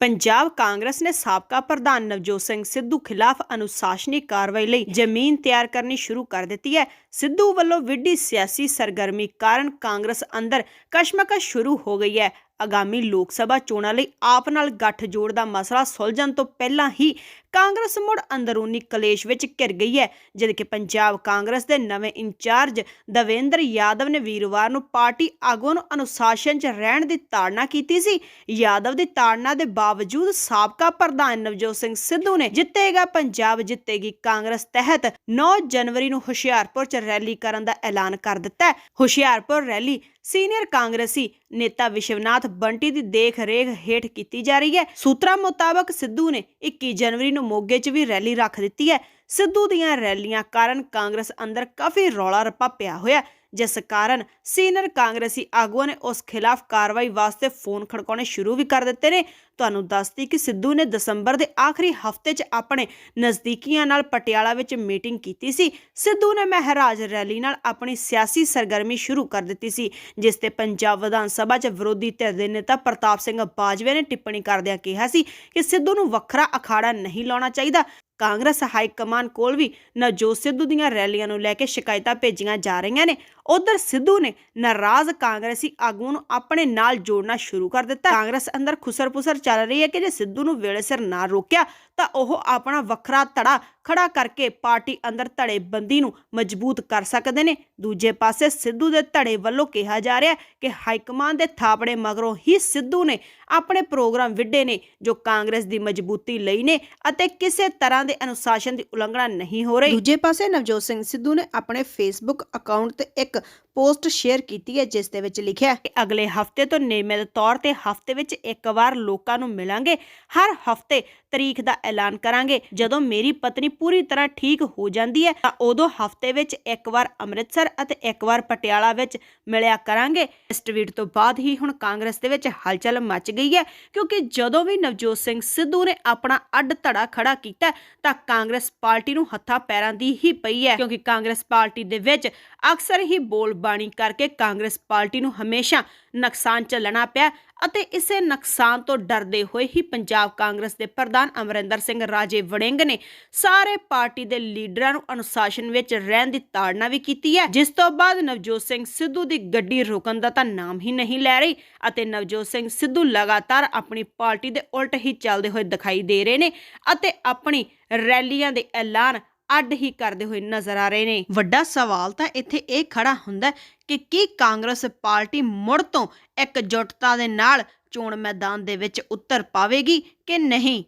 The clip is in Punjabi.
ਪੰਜਾਬ ਕਾਂਗਰਸ ਨੇ ਸਾਬਕਾ ਪ੍ਰਧਾਨ ਨਵਜੋਤ ਸਿੰਘ ਸਿੱਧੂ ਖਿਲਾਫ ਅਨੁਸ਼ਾਸਨੀ ਕਾਰਵਾਈ ਲਈ ਜ਼ਮੀਨ ਤਿਆਰ ਕਰਨੀ ਸ਼ੁਰੂ ਕਰ ਦਿੱਤੀ ਹੈ। ਸਿੱਧੂ ਵੱਲੋਂ ਵਿੱਢੀ ਸਿਆਸੀ ਸਰਗਰਮੀ ਕਾਰਨ ਕਾਂਗਰਸ ਅੰਦਰ ਕਸ਼ਮਕਸ਼ ਸ਼ੁਰੂ ਹੋ ਗਈ ਹੈ ਆਗਾਮੀ ਲੋਕ ਸਭਾ ਚੋਣਾਂ ਲਈ ਆਪ ਨਾਲ ਗੱਠਜੋੜ ਦਾ ਮਸਲਾ ਸੁਲਝਣ ਤੋਂ ਪਹਿਲਾਂ ਹੀ ਕਾਂਗਰਸ ਮੁੜ ਅੰਦਰੂਨੀ ਕਲੇਸ਼ ਵਿੱਚ ਘਿਰ ਗਈ ਹੈ, ਜਦ ਕਿ ਪੰਜਾਬ ਕਾਂਗਰਸ ਦੇ ਨਵੇਂ ਇੰਚਾਰਜ ਦਵੇਂਦਰ ਯਾਦਵ ਨੇ ਵੀਰਵਾਰ ਨੂੰ ਪਾਰਟੀ ਆਗੂਆਂ ਨੂੰ ਅਨੁਸ਼ਾਸਨ 'ਚ ਰਹਿਣ ਦੀ ਤਾੜਨਾ ਕੀਤੀ ਸੀ। ਯਾਦਵ ਦੀ ਤਾੜਨਾ ਦੇ ਬਾਵਜੂਦ ਸਾਬਕਾ ਪ੍ਰਧਾਨ ਨਵਜੋਤ ਸਿੰਘ ਸਿੱਧੂ ਨੇ ਜਿੱਤੇਗਾ ਪੰਜਾਬ, ਜਿੱਤੇਗੀ ਕਾਂਗਰਸ ਤਹਿਤ 9 ਜਨਵਰੀ ਨੂੰ ਹੁਸ਼ਿਆਰਪੁਰ 'ਚ ਰੈਲੀ ਕਰਨ ਦਾ ਐਲਾਨ ਕਰ ਦਿੱਤਾ ਹੁਸ਼ਿਆਰਪੁਰ ਰੈਲੀ ਸੀਨੀਅਰ ਕਾਂਗਰਸੀ ਨੇਤਾ ਵਿਸ਼ਵਨਾਥ ਬੰਟੀ ਦੀ ਦੇਖ ਰੇਖ ਹੇਠ ਕੀਤੀ ਜਾ ਰਹੀ ਹੈ। ਸੂਤਰਾਂ ਮੁਤਾਬਕ ਸਿੱਧੂ ਨੇ 21 ਜਨਵਰੀ ਨੂੰ ਮੋਗੇ 'ਚ ਵੀ ਰੈਲੀ ਰੱਖ ਦਿੱਤੀ ਹੈ। ਸਿੱਧੂ ਦੀਆਂ ਰੈਲੀਆਂ ਕਾਰਨ ਕਾਂਗਰਸ ਅੰਦਰ ਕਾਫੀ ਰੌਲਾ ਰੱਪਾ ਪਿਆ ਹੋਇਆ ਜਿਸ ਕਾਰਨ ਸੀਨੀਅਰ ਕਾਂਗਰਸੀ ਆਗੂਆਂ ਨੇ ਉਸ ਖਿਲਾਫ ਕਾਰਵਾਈ ਵਾਸਤੇ ਫੋਨ ਖੜਕਾਉਣੇ ਸ਼ੁਰੂ ਵੀ ਕਰ ਦਿੱਤੇ ਨੇ। ਤੁਹਾਨੂੰ ਦੱਸਦੀ ਕਿ ਸਿੱਧੂ ਨੇ ਦਸੰਬਰ ਦੇ ਆਖਰੀ ਹਫ਼ਤੇ 'ਚ ਆਪਣੇ ਨਜ਼ਦੀਕੀਆਂ ਨਾਲ ਪਟਿਆਲਾ ਵਿੱਚ ਮੀਟਿੰਗ ਕੀਤੀ ਸੀ। ਸਿੱਧੂ ਨੇ ਮਹਿਰਾਜ ਰੈਲੀ ਨਾਲ ਆਪਣੀ ਸਿਆਸੀ ਸਰਗਰਮੀ ਸ਼ੁਰੂ ਕਰ ਦਿੱਤੀ ਸੀ, ਜਿਸ ਤੇ ਪੰਜਾਬ ਵਿਧਾਨ ਸਭਾ 'ਚ ਵਿਰੋਧੀ ਧਿਰ ਦੇ ਨੇਤਾ ਪ੍ਰਤਾਪ ਸਿੰਘ ਬਾਜਵੇ ਨੇ ਟਿੱਪਣੀ ਕਰਦਿਆਂ ਕਿਹਾ ਸੀ ਕਿ ਸਿੱਧੂ ਨੂੰ ਵੱਖਰਾ ਅਖਾੜਾ ਨਹੀਂ ਲਾਉਣਾ ਚਾਹੀਦਾ। ਕਾਂਗਰਸ ਹਾਈ ਕਮਾਨ ਕੋਲ ਵੀ ਨਵਜੋਤ ਸਿੱਧੂ ਦੀਆਂ ਰੈਲੀਆਂ ਨੂੰ ਲੈ ਕੇ ਸ਼ਿਕਾਇਤਾਂ ਭੇਜੀਆਂ ਜਾ ਰਹੀਆਂ ਨੇ, ਉਧਰ ਸਿੱਧੂ ਨੇ ਨਾਰਾਜ਼ ਕਾਂਗਰਸੀ ਆਗੂਆਂ ਨੂੰ ਆਪਣੇ ਨਾਲ ਜੋੜਨਾ ਸ਼ੁਰੂ ਕਰ ਦਿੱਤਾ। ਕਾਂਗਰਸ ਅੰਦਰ ਖੁਸਰ-ਪੁਸਰ ਚੱਲ ਰਹੀ ਹੈ ਕਿ ਜੇ ਸਿੱਧੂ ਨੂੰ ਵੇਲੇ ਸਿਰ ਨਾ ਰੋਕਿਆ, ਤਾਂ ਉਹ ਆਪਣਾ ਵੱਖਰਾ ਧੜਾ ਖੜਾ ਕਰਕੇ ਪਾਰਟੀ ਅੰਦਰ ਧੜੇਬੰਦੀ ਨੂੰ ਮਜ਼ਬੂਤ ਕਰ ਸਕਦੇ ਨੇ। ਦੂਜੇ ਪਾਸੇ ਸਿੱਧੂ ਦੇ ਧੜੇ ਵੱਲੋਂ ਕਿਹਾ ਜਾ ਰਿਹਾ ਕਿ ਹਾਈਕਮਾਨ ਦੇ ਥਾਪੜੇ ਮਗਰੋਂ ਹੀ ਸਿੱਧੂ ਨੇ ਆਪਣੇ ਪ੍ਰੋਗਰਾਮ ਵਿੱਢੇ ਨੇ, ਜੋ ਕਾਂਗਰਸ ਦੀ ਮਜ਼ਬੂਤੀ ਲਈ ਨੇ ਅਤੇ ਕਿਸੇ ਤਰ੍ਹਾਂ ਦੇ ਅਨੁਸ਼ਾਸਨ ਦੀ ਉਲੰਘਣਾ ਨਹੀਂ ਹੋ ਰਹੀ। ਦੂਜੇ ਪਾਸੇ ਨਵਜੋਤ ਸਿੰਘ ਸਿੱਧੂ ਨੇ ਆਪਣੇ ਫੇਸਬੁੱਕ ਅਕਾਊਂਟ ਤੇ ਇੱਕ ਪੋਸਟ ਸ਼ੇਅਰ ਕੀਤੀ ਹੈ, ਜਿਸ ਦੇ ਵਿੱਚ ਲਿਖਿਆ ਕਿ ਅਗਲੇ ਹਫ਼ਤੇ ਤੋਂ ਨਿਯਮਿਤ ਤੌਰ ਤੇ ਹਫ਼ਤੇ ਵਿੱਚ ਇੱਕ ਵਾਰ ਲੋਕਾਂ ਨੂੰ ਮਿਲਾਂਗੇ। ਹਰ ਹਫ਼ਤੇ ਤਰੀਕ ਦਾ ਐਲਾਨ ਕਰਾਂਗੇ। ਜਦੋਂ ਮੇਰੀ ਪਤਨੀ ਪੂਰੀ ਤਰ੍ਹਾਂ ਠੀਕ ਹੋ ਜਾਂਦੀ ਹੈ, ਤਾਂ ਉਦੋਂ ਹਫ਼ਤੇ ਵਿੱਚ ਇੱਕ ਵਾਰ ਅੰਮ੍ਰਿਤਸਰ ਅਤੇ ਇੱਕ ਵਾਰ ਪਟਿਆਲਾ ਵਿੱਚ ਮਿਲਿਆ ਕਰਾਂਗੇ। ਇਸ ਟਵੀਟ ਤੋਂ ਬਾਅਦ ਹੀ ਹੁਣ ਕਾਂਗਰਸ ਦੇ ਵਿੱਚ ਹਲਚਲ ਮਚ ਗਈ ਹੈ, ਕਿਉਂਕਿ ਜਦੋਂ ਵੀ ਨਵਜੋਤ ਸਿੰਘ ਸਿੱਧੂ ਨੇ ਆਪਣਾ ਅੱਡ ਧੜਾ ਖੜਾ ਕੀਤਾ, ਤਾਂ ਕਾਂਗਰਸ ਪਾਰਟੀ ਨੂੰ ਹੱਥਾਂ ਪੈਰਾਂ ਦੀ ਹੀ ਪਈ ਹੈ, ਕਿਉਂਕਿ ਕਾਂਗਰਸ ਪਾਰਟੀ ਦੇ ਵਿੱਚ ਅਕਸਰ ਹੀ ਬੋਲ ਬਾਣੀ ਕਰਕੇ ਕਾਂਗਰਸ ਪਾਰਟੀ ਨੂੰ ਹਮੇਸ਼ਾ ਨੁਕਸਾਨ ਝੱਲਣਾ ਪਿਆ ਅਤੇ ਇਸੇ ਨੁਕਸਾਨ ਤੋਂ ਡਰਦੇ ਹੋਏ ਹੀ ਪੰਜਾਬ ਕਾਂਗਰਸ ਦੇ ਪ੍ਰਧਾਨ ਅਮਰਿੰਦਰ ਸਿੰਘ ਰਾਜੇ ਵੜਿੰਗ ਨੇ ਸਾਰੇ ਪਾਰਟੀ ਦੇ ਲੀਡਰਾਂ ਨੂੰ ਅਨੁਸ਼ਾਸਨ ਵਿੱਚ ਰਹਿਣ ਦੀ ਤਾੜਨਾ ਵੀ ਕੀਤੀ ਹੈ, ਜਿਸ ਤੋਂ ਬਾਅਦ ਨਵਜੋਤ ਸਿੰਘ ਸਿੱਧੂ ਦੀ ਗੱਡੀ ਰੁਕਣ ਦਾ ਤਾਂ ਨਾਮ ਹੀ ਨਹੀਂ ਲੈ ਰਹੀ ਅਤੇ ਨਵਜੋਤ ਸਿੰਘ ਸਿੱਧੂ ਲਗਾਤਾਰ ਆਪਣੀ ਪਾਰਟੀ ਦੇ ਉਲਟ ਹੀ ਚੱਲਦੇ ਹੋਏ ਦਿਖਾਈ ਦੇ ਰਹੇ ਨੇ ਅਤੇ ਆਪਣੀ ਰੈਲੀਆਂ ਦੇ ਐਲਾਨ ਅੱਡ ਹੀ ਕਰਦੇ ਹੋਏ ਨਜ਼ਰ ਆ ਰਹੇ ਨੇ। ਵੱਡਾ ਸਵਾਲ ਤਾਂ ਇੱਥੇ ਇਹ ਖੜਾ ਹੁੰਦਾ ਕਿ ਕੀ ਕਾਂਗਰਸ ਪਾਰਟੀ ਮੁੜ ਤੋਂ ਇਕਜੁੱਟਤਾ ਦੇ ਨਾਲ ਚੋਣ ਮੈਦਾਨ ਦੇ ਵਿੱਚ ਉਤਰ ਪਾਵੇਗੀ ਕਿ ਨਹੀਂ?